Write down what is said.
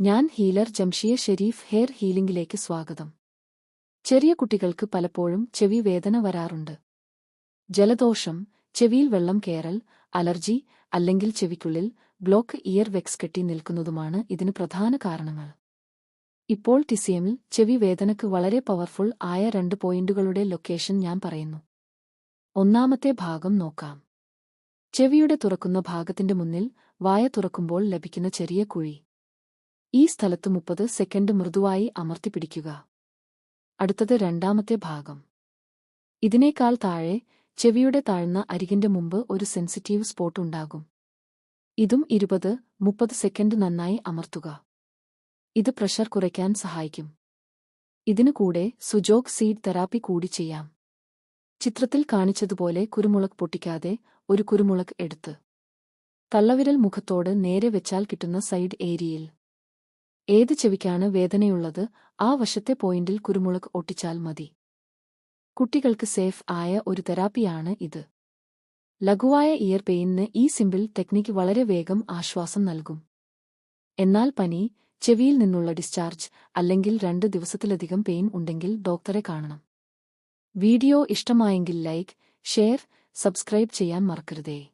ഞാൻ healer Jamshiya Sharif hair ഹീലിംഗിലേക്ക് സ്വാഗതം. ചെറിയ കുട്ടികൾക്ക് പലപ്പോഴും ചെവി വേദന വരാറുണ്ട്. ജലദോഷം ചെവിയിൽ വെള്ളം കേറൽ അലർജി അല്ലെങ്കിൽ ചെവിക്കുള്ളിൽ ബ്ലോക്ക് ഇയർ വെക്സ് കെട്ടി നിൽക്കുന്നതുമാണ് ഇതിന് പ്രധാന കാരണങ്ങൾ. ഇപ്പോൾ ടിസിയമിൽ ചെവി വേദനക്ക് വളരെ പവർഫുൾ ആയ രണ്ട് പോയിന്റുകളുടെ ലൊക്കേഷൻ ഞാൻ പറയുന്നു. ഒന്നാമത്തെ ഭാഗം നോക്കാം. ചെവിയുടെ തുറക്കുന്ന ഭാഗത്തിന്റെ മുന്നിൽ വായ തുറക്കുമ്പോൾ ലഭിക്കുന്ന ചെറിയ കുഴി. ഈ സ്ഥലത്ത് മുപ്പത് സെക്കൻഡ് മൃദുവായി അമർത്തിപ്പിടിക്കുക അടുത്തത് രണ്ടാമത്തെ ഭാഗം. ഇതിനേക്കാൾ താഴെ ചെവിയുടെ താഴ്ന്ന അരികിന്റെ മുമ്പ് ഒരു സെൻസിറ്റീവ് സ്പോട്ട് ഉണ്ടാകും. ഇതും ഇരുപത് മുപ്പത് സെക്കൻഡ് നന്നായി അമർത്തുക. ഇത് പ്രഷർ കുറയ്ക്കാൻ സഹായിക്കും. ഇതിനു കൂടെ സുജോക് സീഡ് തെറാപ്പി കൂടി ചെയ്യാം. ചിത്രത്തിൽ കാണിച്ചതുപോലെ കുരുമുളക് പൊട്ടിക്കാതെ ഒരു കുരുമുളക് എടുത്ത്. തള്ളവിരൽ മുഖത്തോട് നേരെ വെച്ചാൽ കിട്ടുന്ന സൈഡ് ഏരിയയിൽ. ഏത് ചെവിക്കാണ് വേദനയുള്ളത് ആ വശത്തെ പോയിന്റിൽ കുരുമുളക് ഒട്ടിച്ചാൽ മതി. കുട്ടികൾക്ക് സേഫ് ആയ ഒരു തെറാപ്പിയാണ് ഇത്. ലഘുവായ ഇയർ പെയിനിന് ഈ സിമ്പിൾ ടെക്നിക്ക് വളരെ വേഗം ആശ്വാസം നൽകും. എന്നാൽ പനി ചെവിയിൽ നിന്നുള്ള ഡിസ്ചാർജ് അല്ലെങ്കിൽ രണ്ട് ദിവസത്തിലധികം പെയിൻ ഉണ്ടെങ്കിൽ ഡോക്ടറെ കാണണം. വീഡിയോ ഇഷ്ടമായെങ്കിൽ ലൈക്ക് ഷെയർ സബ്സ്ക്രൈബ് ചെയ്യാൻ മറക്കരുതേ.